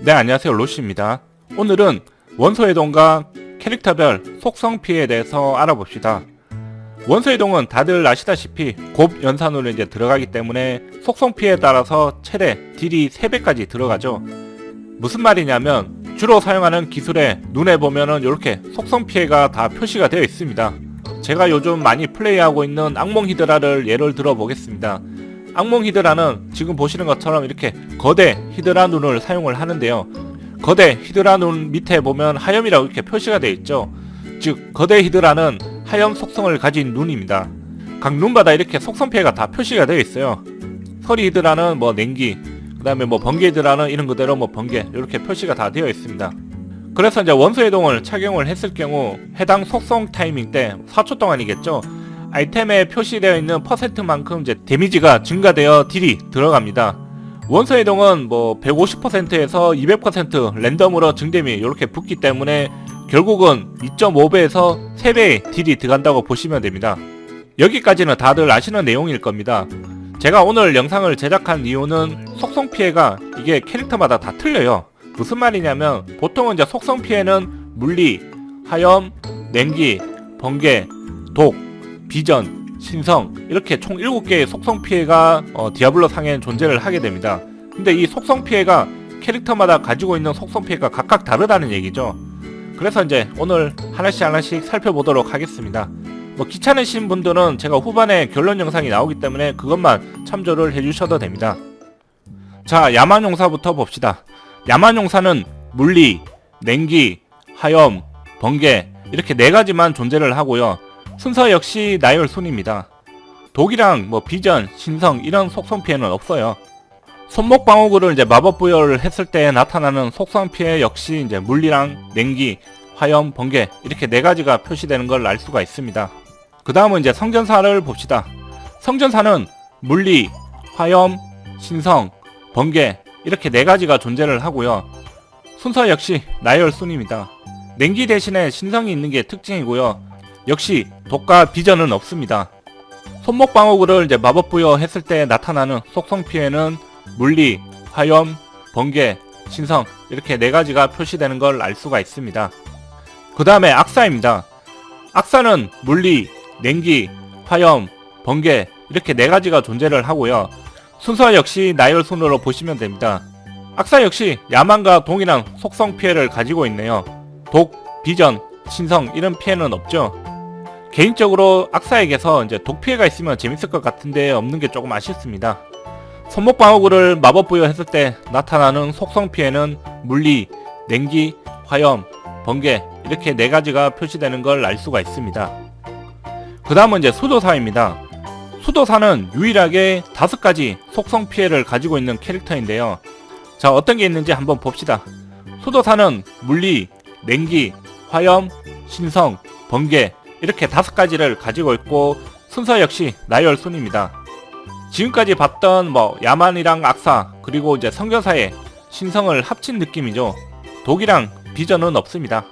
네 안녕하세요. 로시입니다. 오늘은 원소해동과 캐릭터별 속성 피해에 대해서 알아봅시다. 원소해동은 다들 아시다시피 곱 연산으로 이제 들어가기 때문에 속성 피해에 따라서 최대 딜이 3배까지 들어가죠. 무슨 말이냐면 주로 사용하는 기술에 눈에 보면은 이렇게 속성 피해가 다 표시가 되어 있습니다. 제가 요즘 많이 플레이하고 있는 악몽 히드라를 예를 들어 보겠습니다 악몽 히드라는 지금 보시는 것처럼 이렇게 거대 히드라 눈을 사용을 하는데요. 거대 히드라 눈 밑에 보면 하염이라고 이렇게 표시가 되어 있죠. 즉 거대 히드라는 하염 속성을 가진 눈입니다. 각 눈마다 이렇게 속성 피해가 다 표시가 되어 있어요. 서리 히드라는 뭐 냉기, 그 다음에 뭐 번개 히드라는 이런 그대로 뭐 번개 이렇게 표시가 다 되어 있습니다. 그래서 이제 원소 해동을 착용을 했을 경우 해당 속성 타이밍 때 4초 동안이겠죠. 아이템에 표시되어 있는 퍼센트만큼 이제 데미지가 증가되어 딜이 들어갑니다. 원소 해동은 뭐 150%에서 200% 랜덤으로 증dem이 이렇게 붙기 때문에 결국은 2.5배에서 3배의 딜이 들어간다고 보시면 됩니다. 여기까지는 다들 아시는 내용일 겁니다. 제가 오늘 영상을 제작한 이유는 속성 피해가 이게 캐릭터마다 다 틀려요. 무슨 말이냐면 보통은 이제 속성 피해는 물리, 화염, 냉기, 번개, 독, 비전, 신성 이렇게 총 7개의 속성 피해가 어, 디아블로 상에는 존재를 하게 됩니다. 근데 이 속성 피해가 캐릭터마다 가지고 있는 속성 피해가 각각 다르다는 얘기죠. 그래서 이제 오늘 하나씩 하나씩 살펴보도록 하겠습니다. 뭐 귀찮으신 분들은 제가 후반에 결론 영상이 나오기 때문에 그것만 참조를 해주셔도 됩니다. 자, 야만용사부터 봅시다. 야만용사는 물리, 냉기, 화염, 번개 이렇게 네 가지만 존재를 하고요. 순서 역시 나열순입니다. 독이랑 뭐 비전, 신성 이런 속성 피해는 없어요. 손목 방어구를 이제 마법 부여를 했을 때 나타나는 속성 피해 역시 이제 물리랑 냉기, 화염, 번개 이렇게 네 가지가 표시되는 걸 알 수가 있습니다. 그 다음은 이제 성전사를 봅시다. 성전사는 물리, 화염, 신성, 번개 이렇게 네 가지가 존재를 하고요. 순서 역시 나열순입니다. 냉기 대신에 신성이 있는 게 특징이고요. 역시 독과 비전은 없습니다. 손목 방어구를 이제 마법 부여했을 때 나타나는 속성 피해는 물리, 화염, 번개, 신성 이렇게 네 가지가 표시되는 걸 알 수가 있습니다. 그 다음에 악사입니다. 악사는 물리, 냉기, 화염, 번개 이렇게 네 가지가 존재를 하고요. 순서 역시 나열 순으로 보시면 됩니다. 악사 역시 야만과 동일한 속성 피해를 가지고 있네요. 독, 비전, 신성 이런 피해는 없죠. 개인적으로 악사에게서 이제 독 피해가 있으면 재밌을 것 같은데 없는 게 조금 아쉽습니다. 손목 방어구를 마법 부여했을 때 나타나는 속성 피해는 물리, 냉기, 화염, 번개 이렇게 네 가지가 표시되는 걸 알 수가 있습니다. 그 다음은 이제 수도사입니다. 수도사는 유일하게 다섯 가지 속성 피해를 가지고 있는 캐릭터인데요. 자 어떤 게 있는지 한번 봅시다. 수도사는 물리, 냉기, 화염, 신성, 번개 이렇게 다섯 가지를 가지고 있고 순서 역시 나열순입니다. 지금까지 봤던 뭐 야만이랑 악사 그리고 이제 성교사의 신성을 합친 느낌이죠. 독이랑 비전은 없습니다.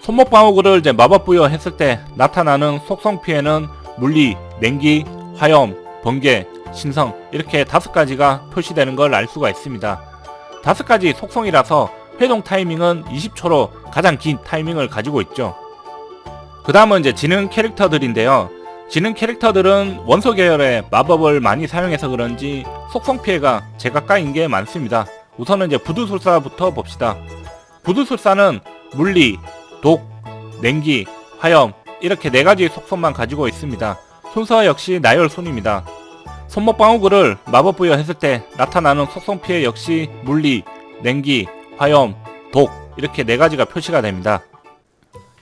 손목 방어구를 이제 마법 부여했을 때 나타나는 속성 피해는 물리, 냉기, 화염, 번개, 신성 이렇게 다섯 가지가 표시되는 걸 알 수가 있습니다. 다섯 가지 속성이라서 회동 타이밍은 20초로 가장 긴 타이밍을 가지고 있죠. 그 다음은 이제 지능 캐릭터들인데요. 지능 캐릭터들은 원소 계열의 마법을 많이 사용해서 그런지 속성 피해가 제각각인 게 많습니다. 우선은 이제 부두술사부터 봅시다. 부두술사는 물리, 독, 냉기, 화염 이렇게 네 가지 속성만 가지고 있습니다. 순서 역시 나열순입니다. 손목 방어구를 마법 부여했을 때 나타나는 속성 피해 역시 물리, 냉기, 화염, 독 이렇게 네 가지가 표시가 됩니다.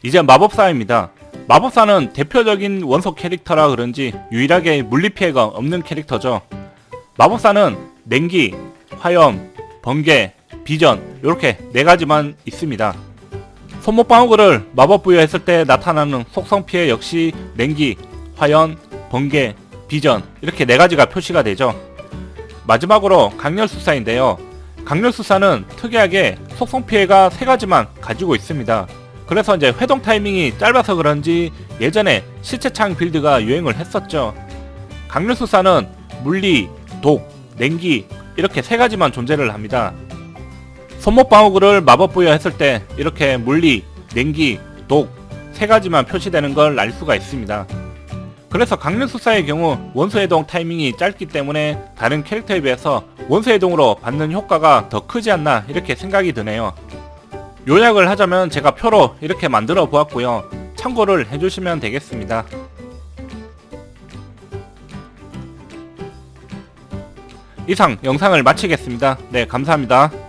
이제 마법사입니다. 마법사는 대표적인 원소 캐릭터라 그런지 유일하게 물리 피해가 없는 캐릭터죠. 마법사는 냉기, 화염, 번개, 비전 이렇게 네 가지만 있습니다. 손목 방어구를 마법 부여했을 때 나타나는 속성 피해 역시 냉기, 화염, 번개, 비전 이렇게 네 가지가 표시가 되죠. 마지막으로 강렬수사인데요. 강렬수사는 특이하게 속성 피해가 세 가지만 가지고 있습니다. 그래서 이제 회동 타이밍이 짧아서 그런지 예전에 시체창 빌드가 유행을 했었죠. 강렬수사는 물리, 독, 냉기 이렇게 세 가지만 존재를 합니다. 손목 방어구를 마법 부여했을 때 이렇게 물리, 냉기, 독 세 가지만 표시되는 걸 알 수가 있습니다. 그래서 강력수사의 경우 원소해동 타이밍이 짧기 때문에 다른 캐릭터에 비해서 원소해동으로 받는 효과가 더 크지 않나 이렇게 생각이 드네요. 요약을 하자면 제가 표로 이렇게 만들어 보았고요. 참고를 해주시면 되겠습니다. 이상 영상을 마치겠습니다. 네, 감사합니다.